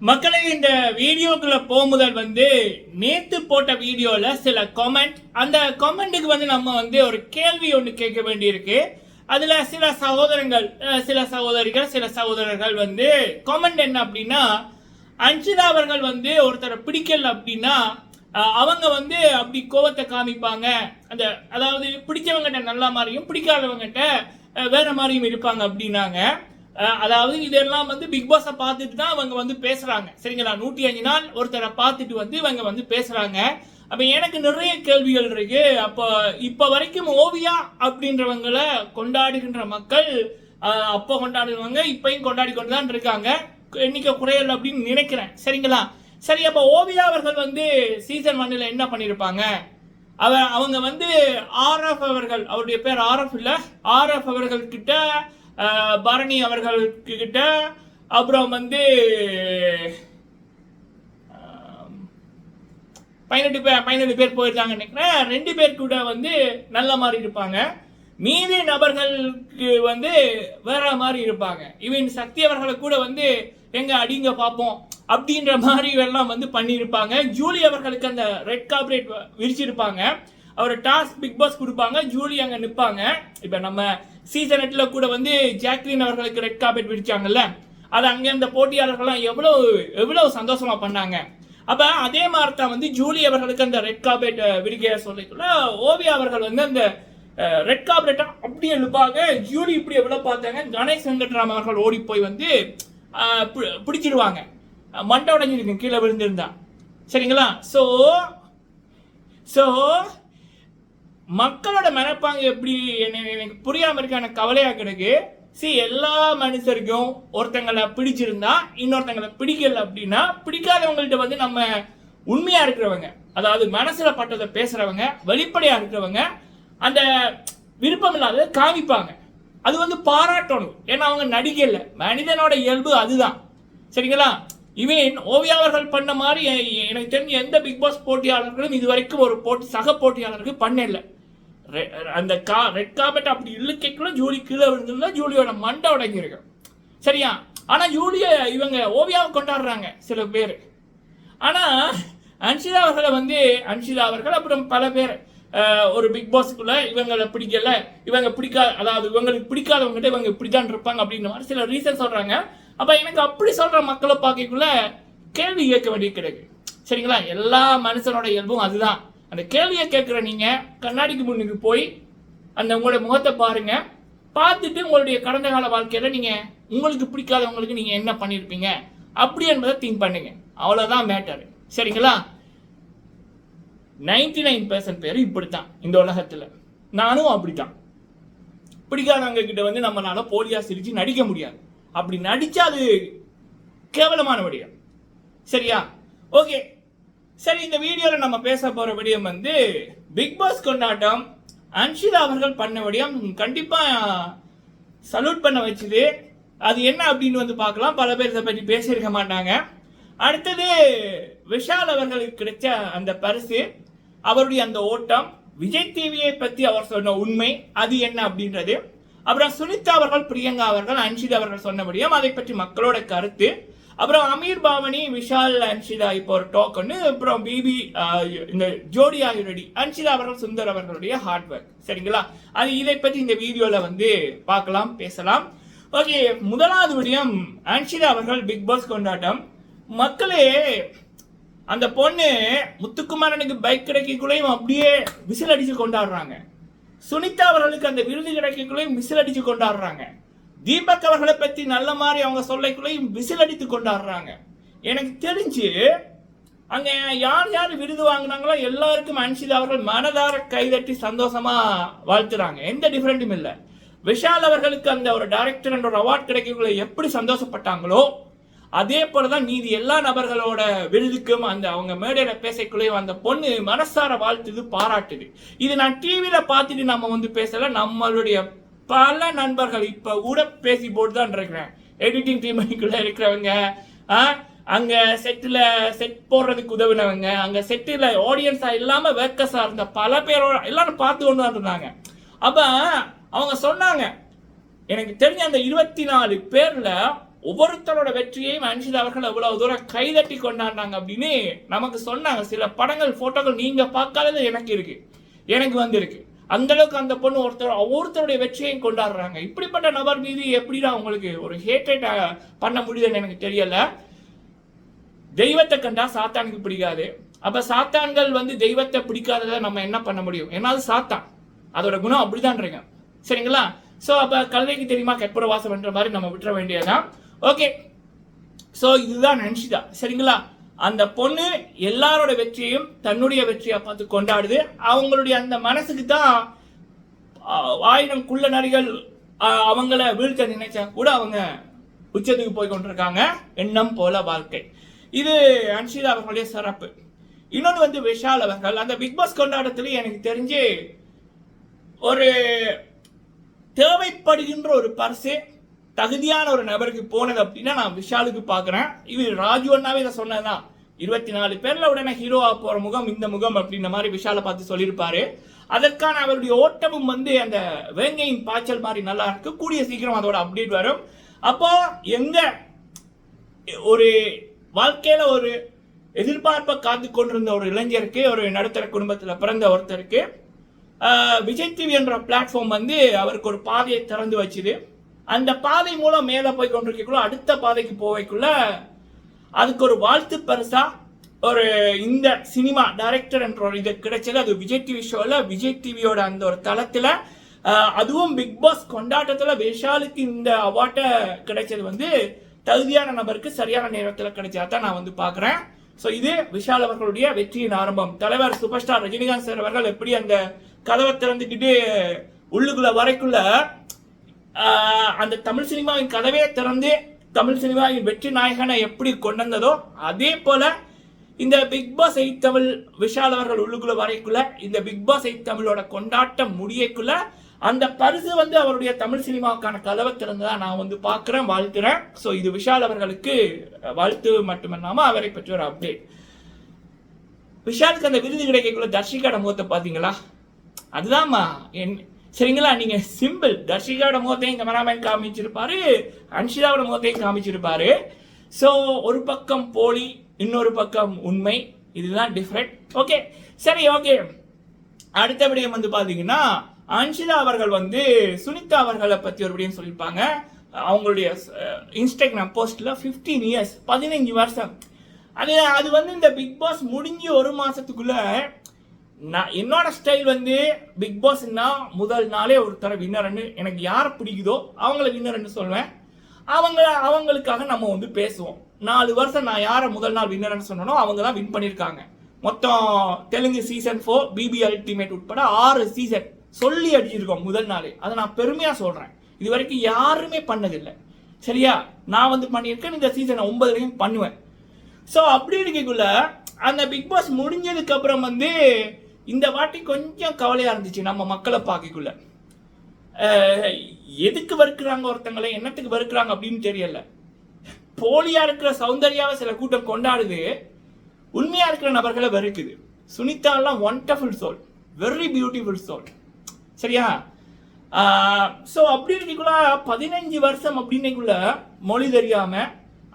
மக்களை இந்த வீடியோக்குள்ள போகுதல் வந்து நேத்து போட்ட வீடியோல சில கமெண்ட் அந்த கமெண்ட்டுக்கு வந்து நம்ம வந்து ஒரு கேள்வி ஒன்று கேட்க வேண்டியிருக்கு. அதுல சில சகோதரங்கள் சில சகோதரிகள் சில சகோதரர்கள் வந்து கமெண்ட் என்ன அப்படின்னா அன்சிதா அவர்கள் வந்து ஒருத்தரை பிடிக்கல அப்படின்னா அவங்க வந்து அப்படி கோவத்தை காமிப்பாங்க. அந்த அதாவது பிடிச்சவங்ககிட்ட நல்ல மாதிரியும் பிடிக்காதவங்ககிட்ட வேற மாதிரியும் இருப்பாங்க அப்படின்னாங்க. அதாவது இதெல்லாம் வந்து பிக் பாஸை பார்த்துட்டு தான் அவங்க வந்து பேசுறாங்க. சரிங்களா? நூற்றி அஞ்சு நாள் ஒருத்தரை பார்த்துட்டு வந்து இவங்க வந்து பேசுறாங்க. அப்போ எனக்கு நிறைய கேள்விகள் இருக்கு. அப்போ இப்போ வரைக்கும் ஓவியா அப்படின்றவங்கள கொண்டாடுகின்ற மக்கள் அப்போ கொண்டாடுவாங்க இப்பையும் கொண்டாடி கொண்டு தான் இருக்காங்க. எண்ணிக்கை குறையல் அப்படின்னு நினைக்கிறேன். சரிங்களா? சரி அப்போ ஓவியா அவர்கள் வந்து சீசன் ஒன்னில் என்ன பண்ணியிருப்பாங்க அவ அவங்க வந்து ஆர்எஃப் அவர்கள் அவருடைய பேர் ஆர்எஃப் இல்லை? ஆர்எஃப் அவர்கள் கிட்ட பரணி அவர்கள்கிட்ட அப்புறம் வந்து பதினெட்டு பேர் பதினெட்டு பேர் போயிருக்காங்க நினைக்கிறேன். ரெண்டு பேர் கூட வந்து நல்ல மாதிரி இருப்பாங்க. மீதி நபர்களுக்கு வந்து வேற மாதிரி இருப்பாங்க. இவன் சக்தி அவர்களை கூட வந்து எங்க அடிங்க பார்ப்போம் அப்படின்ற மாதிரி எல்லாம் வந்து பண்ணியிருப்பாங்க. ஜூலி அவர்களுக்கு அந்த ரெட் கார்பரேட் விரிச்சிருப்பாங்க. அவர் டாஸ்க் பிக் பாஸ் கொடுப்பாங்க ஜூலி அங்கே நிற்பாங்க இப்போ நம்ம சீசன் எட்டில் கூட வந்து ஜாக்லின் அவர்களுக்கு ரெட் கார்பெட் விரிச்சாங்கல்ல அது அங்கே இந்த போட்டியாளர்கள்லாம் எவ்வளோ எவ்வளோ சந்தோஷமாக பண்ணாங்க. அப்போ அதே மாதிரி தான் வந்து ஜூலி அவர்களுக்கு அந்த ரெட் கார்பெட் விரிக்க சொல்லிக்குள்ள ஓவியா அவர்கள் வந்து அந்த ரெட் கார்பெட்டை அப்படியே எழுப்பாங்க ஜூலி இப்படி எவ்வளோ பார்த்தாங்க கணேஷ் வெங்கட்ராம் அவர்கள் ஓடி போய் வந்து பிடிச்சிடுவாங்க பிடிச்சிருவாங்க. மண்டை உடஞ்சிருக்கு கீழே விழுந்திருந்தான் சரிங்களா? ஸோ ஸோ மக்களோட மனப்பாங்க எப்படி எனக்கு புரியாம இருக்கான கவலையாக கவலையா கிடக்கு. சி எல்லா மனுஷருக்கும் ஒருத்தங்களை பிடிச்சிருந்தா இன்னொருத்தங்களை பிடிக்கல அப்படின்னா பிடிக்காதவங்கள்ட்ட வந்து நம்ம உண்மையா இருக்கிறவங்க அதாவது மனசுல பட்டதை பேசுறவங்க வெளிப்படையா இருக்கிறவங்க அந்த விருப்பம் இல்லாத காமிப்பாங்க. அது வந்து பாராட்டணும். ஏன்னா அவங்க நடிகை மனிதனோட இயல்பு அதுதான். சரிங்களா? இவன் ஓவியாவர்கள் பண்ண மாதிரி எனக்கு தெரிஞ்ச எந்த பிக் பாஸ் போட்டியாளர்களும் இது வரைக்கும் ஒரு போட்டி சக போட்டியாளருக்கு பண்ணல. அந்த கா ரெட் கார்பெட் அப்படி இழுக்கக்குள்ள ஜூலி கீழே விழுந்துருந்தா ஜூலியோட மண்டை உடங்கியிருக்கும் சரியா? ஆனால் ஜூலியை இவங்க ஓவியாவை கொண்டாடுறாங்க சில பேர். ஆனால் அன்ஷிதா அவர்களை வந்து அன்ஷிதா அவர்கள் அப்புறம் பல பேர் ஒரு பிக் பாஸ்க்குள்ள இவங்களை பிடிக்கல இவங்க பிடிக்கா அதாவது இவங்களுக்கு பிடிக்காதவங்ககிட்ட இவங்க இப்படிதான் இருப்பாங்க அப்படின்ற மாதிரி சில ரீசன் சொல்கிறாங்க அப்போ எனக்கு அப்படி சொல்கிற மக்களை பார்க்கக்குள்ள கேள்வி கேட்க வேண்டிய கிடக்கு சரிங்களா? எல்லா மனுஷனோட இயல்பும் அதுதான். அந்த கேள்வியை கேட்குற நீங்க கண்ணாடிக்கு முன்னுக்கு போய் அந்த உங்களுடைய முகத்தை பாருங்க. பார்த்துட்டு உங்களுடைய கடந்த கால வாழ்க்கையில நீங்க உங்களுக்கு பிடிக்காதவங்களுக்கு நீங்கள் என்ன பண்ணியிருப்பீங்க அப்படி என்பதை திங்க் பண்ணுங்க. அவ்வளோதான் மேட்டர் சரிங்களா? நைன்டி நைன் பர்சன்ட் பேர் இப்படித்தான் இந்த உலகத்துல. நானும் அப்படித்தான். பிடிக்காதவங்க கிட்ட வந்து நம்மளால போலியா சிரித்து நடிக்க முடியாது. அப்படி நடிச்சா அது கேவலமான விடயம் சரியா? ஓகே சரி இந்த வீடியோவில் நம்ம பேச போகிற விடியம் வந்து பிக் பாஸ் கொண்டாட்டம் அன்ஷிதா அவர்கள் பண்ண விடியம். கண்டிப்பாக சல்யூட் பண்ண வச்சுது. அது என்ன அப்படின்னு வந்து பார்க்கலாம். பல பேர் இதை பற்றி பேசியிருக்க மாட்டாங்க. அடுத்தது விஷால் அவர்களுக்கு கிடைச்ச அந்த பரிசு அவருடைய அந்த ஓட்டம் விஜய் டிவியை பற்றி அவர் சொன்ன உண்மை அது என்ன அப்படின்றது. அப்புறம் சுனிதா அவர்கள் பிரியங்கா அவர்கள் அன்ஷிதா அவர்கள் சொன்னபடியும் அதை பற்றி மக்களோட கருத்து. அப்புறம் அமீர் பாவனி விஷால் அன்ஷிதா இப்போ ஒரு டோக்கன் அப்புறம் பிபி இந்த ஜோடி ஆயுரடி அன்ஷிதா அவர்கள் சுந்தர் அவர்களுடைய ஹார்ட் ஒர்க் சரிங்களா? அது இதை பற்றி இந்த வீடியோவில் வந்து பார்க்கலாம் பேசலாம். ஓகே முதலாவது விடயம் அன்ஷிதா அவர்கள் பிக் பாஸ் கொண்டாட்டம். மக்களே அந்த பொண்ணு முத்துக்குமாரனுக்கு பைக் கிடைக்கக்குள்ளேயும் அப்படியே விசில் அடித்து கொண்டாடுறாங்க. சுனிதா அவர்களுக்கு அந்த விருது கிடைக்கக்குள்ளேயும் விசில் அடித்து கொண்டாடுறாங்க. தீபக் அவர்களை பற்றி நல்ல மாதிரி அவங்க சொல்லைக்குள்ளேயும் விசில் அடித்து கொண்டாடுறாங்க. எனக்கு தெரிஞ்சு அங்கே யார் யார் விருது வாங்கினாங்களோ எல்லாருக்கும் அன்ஷிதா அவர்கள் மனதார கைதட்டி சந்தோஷமா வாழ்த்துறாங்க. எந்த டிஃப்ரெண்ட்டும் இல்லை. விஷால் அவர்களுக்கு அந்த ஒரு டைரக்டர் என்ற ஒரு அவார்ட் கிடைக்கக்குள்ள எப்படி சந்தோஷப்பட்டாங்களோ அதே போலதான் நீதி எல்லா நபர்களோட விருதுக்கும் அந்த அவங்க மேடையில் பேசக்குள்ளேயும் அந்த பொண்ணு மனசார வாழ்த்துது பாராட்டுது. இது நான் டிவியில் பார்த்துட்டு நம்ம வந்து பேசல நம்மளுடைய பல நண்பர்கள் இப்ப கூட பேசி போட்டு தான் இருக்கிறேன் எடிட்டிங் டீமுக்குள்ள இருக்கிறவங்க ஆ, அங்க செட்டில் செட் போடுறதுக்கு உதவினவங்க அங்க செட்டில் ஆடியன்ஸா இல்லாம வேக்கஸா இருந்த பல பேரோட எல்லாரும் பார்த்து கொண்டு தான் இருந்தாங்க. அப்ப அவங்க சொன்னாங்க எனக்கு தெரிஞ்ச அந்த இருபத்தி நாலு பேர்ல ஒவ்வொருத்தரோட வெற்றியையும் அன்ஷிதா அவர்கள் எவ்வளவு தூரம் கைதட்டி கொண்டாடினாங்க அப்படின்னு நமக்கு சொன்னாங்க. சில படங்கள் போட்டோக்கள் நீங்க பார்க்காதது எனக்கு இருக்கு. எனக்கு வந்திருக்கு. அந்த அளவுக்கு அந்த பொண்ணு ஒருத்தர் ஒவ்வொருத்தருடைய வெற்றியையும் கொண்டாடுறாங்க. இப்படிப்பட்ட நபர் மீது எப்படிடா உங்களுக்கு ஒரு ஹேட்ரேட் பண்ண முடியுதுன்னு எனக்கு தெரியல. தெய்வத்தை கண்டா சாத்தானுக்கு பிடிக்காது. அப்ப சாத்தான்கள் வந்து தெய்வத்தை பிடிக்காததை நம்ம என்ன பண்ண முடியும்? ஏன்னா அது சாத்தான். அதோட குணம் அப்படிதான் சரிங்களா? சோ அப்ப கழுதைக்கு தெரியுமா? கற்பூர என்ற மாதிரி நம்ம விட்டுற வேண்டியதுதான். ஓகே சோ இதுதான் நினைச்சுதா சரிங்களா? அந்த பொண்ணு எல்லாரோட வெற்றியையும் தன்னுடைய வெற்றியா பார்த்து கொண்டாடுது. அவங்களுடைய அந்த மனசுக்கு தான் ஆயிரம் குள்ள நரிகள் அவங்கள வீழ்த்த நினைச்சா கூட அவங்க உச்சத்துக்கு போய் கொண்டிருக்காங்க. எண்ணம் போல வாழ்க்கை. இது அன்ஷிதா அவர்களுடைய சிறப்பு. இன்னொன்று வந்து விஷால் அவர்கள். அந்த பிக் பாஸ் கொண்டாட்டத்துல எனக்கு தெரிஞ்சு ஒரு தேவைப்படுகின்ற ஒரு பரிசு தகுதியான ஒரு நபருக்கு போனது அப்படின்னா நான் விஷாலுக்கு பார்க்குறேன். இது ராஜு அண்ணாவே இதை சொன்னதுதான். இருபத்தி நாலு பேரில் உடனே ஹீரோவாக போகிற முகம் இந்த முகம் அப்படின்ற மாதிரி விஷாலை பார்த்து சொல்லியிருப்பாரு. அதற்கான அவருடைய ஓட்டமும் வந்து அந்த வேங்கையின் பாய்ச்சல் மாதிரி நல்லா இருக்கு. கூடிய சீக்கிரம் அதோட அப்டேட் வரும். அப்போ எங்க ஒரு வாழ்க்கையில ஒரு எதிர்பார்ப்பை காத்து கொண்டிருந்த ஒரு இளைஞருக்கு ஒரு நடுத்தர குடும்பத்தில் பிறந்த ஒருத்தருக்கு விஜய் டிவி என்ற பிளாட்ஃபார்ம் வந்து அவருக்கு ஒரு பாதையை திறந்து வச்சுது. அந்த பாதை மூலம் மேலே போய் கொண்டிருக்கக்குள்ள அடுத்த பாதைக்கு போவைக்குள்ள அதுக்கு ஒரு வாழ்த்து பரிசா ஒரு இந்த சினிமா டைரக்டர் என்ற ஒரு இது கிடைச்சது. அது விஜய் டிவி ஷோவில் விஜய் டிவியோட அந்த ஒரு தளத்தில் அதுவும் பிக் பாஸ் கொண்டாட்டத்தில் விஷாலுக்கு இந்த அவார்ட்டை கிடைச்சது வந்து தகுதியான நபருக்கு சரியான நேரத்தில் கிடைச்சா தான் நான் வந்து பார்க்குறேன் ஸோ இது விஷால் அவர்களுடைய வெற்றியின் ஆரம்பம். தலைவர் சூப்பர் ஸ்டார் ரஜினிகாந்த் சார் அவர்கள் எப்படி அந்த கதவை திறந்துக்கிட்டு உள்ளுக்குள்ள வரைக்குள்ள அந்த தமிழ் சினிமாவின் கதவே திறந்து தமிழ் சினிமாவின் வெற்றி நாயகனை எப்படி கொண்டு அதே போல இந்த Bigg Boss eight Tamil Vishal அவர்கள் உள்ளுக்குள்ள வரைக்குள்ள இந்த பிக் பாஸ் எயிட் தமிழோட கொண்டாட்டம் முடியக்குள்ள அந்த பரிசு வந்து அவருடைய தமிழ் சினிமாவுக்கான கதவை திறந்ததா நான் வந்து பார்க்குறேன் வாழ்த்துறேன். ஸோ இது விஷால் அவர்களுக்கு வாழ்த்து மட்டுமல்லாமல் அவரை பற்றி ஒரு அப்டேட் விஷாலுக்கு அந்த விருது கிடைக்கக்குள்ள தர்ஷிகாட முகத்தை பார்த்தீங்களா? அதுதான்மா என் சரிங்களா? நீங்க சிம்பிள் தர்ஷிகாவோட முகத்தையும் கேமராமேன் காமிச்சிருப்பாரு அன்ஷிதாவோட முகத்தையும் காமிச்சிருப்பாரு. ஸோ ஒரு பக்கம் போலி இன்னொரு பக்கம் உண்மை. இதுதான் டிஃப்ரெண்ட் ஓகே சரி ஓகே அடுத்த விடயம் வந்து பாத்தீங்கன்னா அன்ஷிதா அவர்கள் வந்து சுனிதா அவர்களை பத்தி ஒரு விடயம் சொல்லியிருப்பாங்க அவங்களுடைய இன்ஸ்டாகிராம் போஸ்ட்ல 15 இயர்ஸ் பதினஞ்சு வருஷம். அது அது வந்து இந்த பிக் பாஸ் முடிஞ்சு ஒரு மாசத்துக்குள்ள நான் என்னோட ஸ்டைல் வந்து பிக் பாஸ்னா முதல் நாளே ஒருத்தர வின்னர்னு எனக்கு யார் பிடிக்குதோ அவங்கள வின்னர்னு சொல்லுவேன் அவங்க அவங்களுக்காக நம்ம வந்து பேசுவோம். நாலு வருஷம் நான் யாரை முதல் நாள் வின்னர்னு சொன்னனோ அவங்க தான் வின் பண்ணியிருக்காங்க. மொத்தம் Telugu season four BB ultimate உட்பட ஆறு சீசன் சொல்லி அடிச்சிருக்கோம் முதல் நாளே. அதை நான் பெருமையாக சொல்கிறேன் இது வரைக்கும் யாருமே பண்ணதில்லை. சரியா? நான் வந்து பண்ணியிருக்கேன் இந்த சீசனை ஒன்பதுலையும் பண்ணுவேன். ஸோ அப்படி இருக்கக்குள்ள அந்த பிக் பாஸ் முடிஞ்சதுக்கப்புறம் வந்து இந்த வாட்டி கொஞ்சம் கவலையா இருந்துச்சு நம்ம மக்களை பார்க்கக்குள்ள. எதுக்கு வறுக்கிறாங்க ஒருத்தங்களை? என்னத்துக்கு வெறுக்கிறாங்க அப்படின்னு தெரியல. போலியா இருக்கிற சௌந்தர்யாவை சில கூட்டம் கொண்டாடுது. உண்மையா இருக்கிற நபர்களை வெறுக்குது. சுனிதாலாம் wonderful soul very beautiful soul சரியா? ஸோ அப்படி இருக்கக்குள்ள பதினஞ்சு வருஷம் அப்படின்னைக்குள்ள மொழி தெரியாம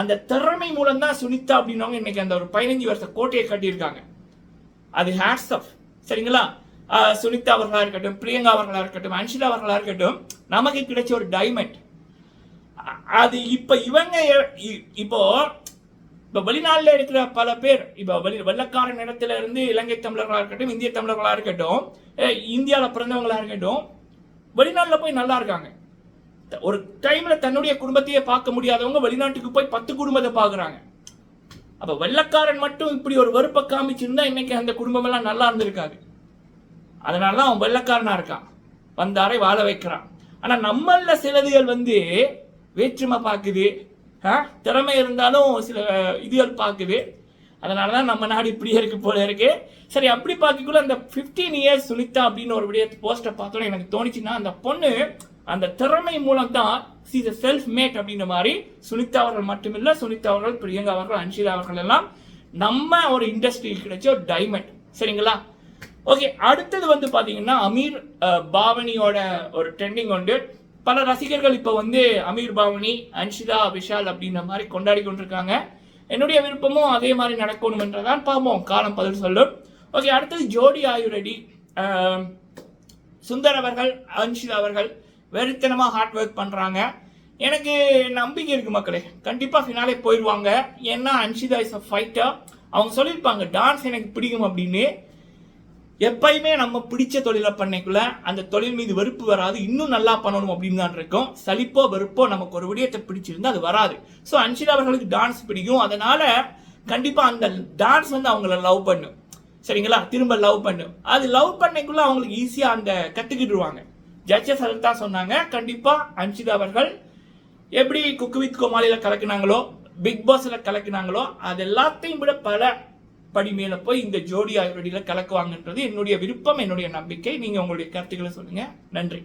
அந்த திறமை மூலம் தான் சுனிதா அப்படின்னவங்க இன்னைக்கு அந்த ஒரு பதினஞ்சு வருஷம் கோட்டையை கட்டியிருக்காங்க. அது ஹேட்ஸ் ஆஃப் சரிங்களா? சுனிதா அவர்களாக இருக்கட்டும் பிரியங்கா அவர்களாக இருக்கட்டும் அன்ஷிதா அவர்களாக இருக்கட்டும் நமக்கு கிடைச்ச ஒரு டைமண்ட் அது இப்போ இவங்க இப்போ இப்போ வெளிநாட்டில் இருக்கிற பல பேர் இப்போ வெளி வெள்ளக்கார நிலத்துல இருந்து இலங்கை தமிழர்களாக இருக்கட்டும் இந்திய தமிழர்களாக இருக்கட்டும் இந்தியாவில் பிறந்தவங்களாக இருக்கட்டும் வெளிநாட்டில் போய் நல்லா இருக்காங்க. த- ஒரு டைமில் தன்னுடைய குடும்பத்தையே பார்க்க முடியாதவங்க வெளிநாட்டுக்கு போய் பத்து குடும்பத்தை பார்க்குறாங்க. அப்ப வெள்ளக்காரன் மட்டும் இப்படி ஒரு வெறுப்பை காமிச்சிருந்தா இன்னைக்கு அந்த குடும்பம் எல்லாம் நல்லா இருந்திருக்காது. அதனாலதான் அவன் வெள்ளக்காரனா இருக்கான். வந்தாரை வாழ வைக்கிறான். ஆனா நம்மள சிலதுகள் வந்து வேற்றுமை பார்க்குது. ஆ? திறமை இருந்தாலும் சில இதுகள் பார்க்குது. அதனால தான் நம்ம நாடு இப்படியே இருக்கு போல இருக்கு. சரி அப்படி பார்க்கக்குள்ள அந்த 15 இயர்ஸ் சுனிதா அப்படின்னு ஒரு விடயத்தை போஸ்டர் பார்த்தோன்னே எனக்கு தோணுச்சுன்னா அந்த பொண்ணு அந்த திறமை மூலம் தான் சி த செல்ஃப் மேட் அப்படின்ற மாதிரி சுனிதா அவர்கள் மட்டுமில்லை சுனிதா அவர்கள் பிரியங்கா அவர்கள் அன்ஷிதா அவர்கள் எல்லாம் நம்ம ஒரு இண்டஸ்ட்ரியில் கிடைச்ச ஒரு டைமண்ட் சரிங்களா? ஓகே அடுத்தது வந்து பார்த்தீங்கன்னா அமீர் பாவனியோட ஒரு ட்ரெண்டிங் உண்டு. பல ரசிகர்கள் இப்போ வந்து அமீர் பாவனி அன்ஷிதா விஷால் அப்படின்ற மாதிரி கொண்டாடி கொண்டிருக்காங்க. என்னுடைய விருப்பமும் அதே மாதிரி நடக்கணும் என்றதான் பார்ப்போம். காலம் பதில் சொல்லும். ஓகே அடுத்தது ஜோடி ஆயுரடி சுந்தர் அவர்கள் அன்ஷிதா அவர்கள் வெறித்தனமாக ஹார்ட் ஒர்க் பண்ணுறாங்க எனக்கு நம்பிக்கை இருக்கு மக்களே. கண்டிப்பாக ஃபினாலே போயிடுவாங்க ஏன்னா அன்ஷிதா இஸ் அ ஃபைட்டர் அவங்க சொல்லியிருப்பாங்க டான்ஸ் எனக்கு பிடிக்கும் அப்படின்னு. எப்பயுமே நம்ம பிடிச்ச தொழிலை பண்ணைக்குள்ள அந்த தொழில் மீது வெறுப்பு வராது. இன்னும் நல்லா பண்ணணும் அப்படின்னு தான் இருக்கும். சலிப்போ வெறுப்போ நமக்கு ஒரு விடயத்தை பிடிச்சிருந்தா அது வராது. ஸோ அன்ஷிதா அவர்களுக்கு டான்ஸ் பிடிக்கும். அதனால கண்டிப்பாக அந்த டான்ஸ் வந்து அவங்கள லவ் பண்ணும். சரிங்களா? திரும்ப லவ் பண்ணும். அது லவ் பண்ணைக்குள்ள அவங்களுக்கு ஈஸியாக அந்த கற்றுக்கிட்டுருவாங்க ஜட்ஜஸ் அதை தான் சொன்னாங்க. கண்டிப்பாக அன்ஷிதா அவர்கள் எப்படி குக்கு வித் கோமாளியில் கலக்குனாங்களோ பிக் பாஸில் கலக்கினாங்களோ அது எல்லாத்தையும் விட பல படி மேலே போய் இந்த ஜோடி ஆயுர்வேடியில் கலக்குவாங்கன்றது என்னுடைய விருப்பம் என்னுடைய நம்பிக்கை. நீங்கள் உங்களுடைய கருத்துக்களை சொல்லுங்கள் நன்றி.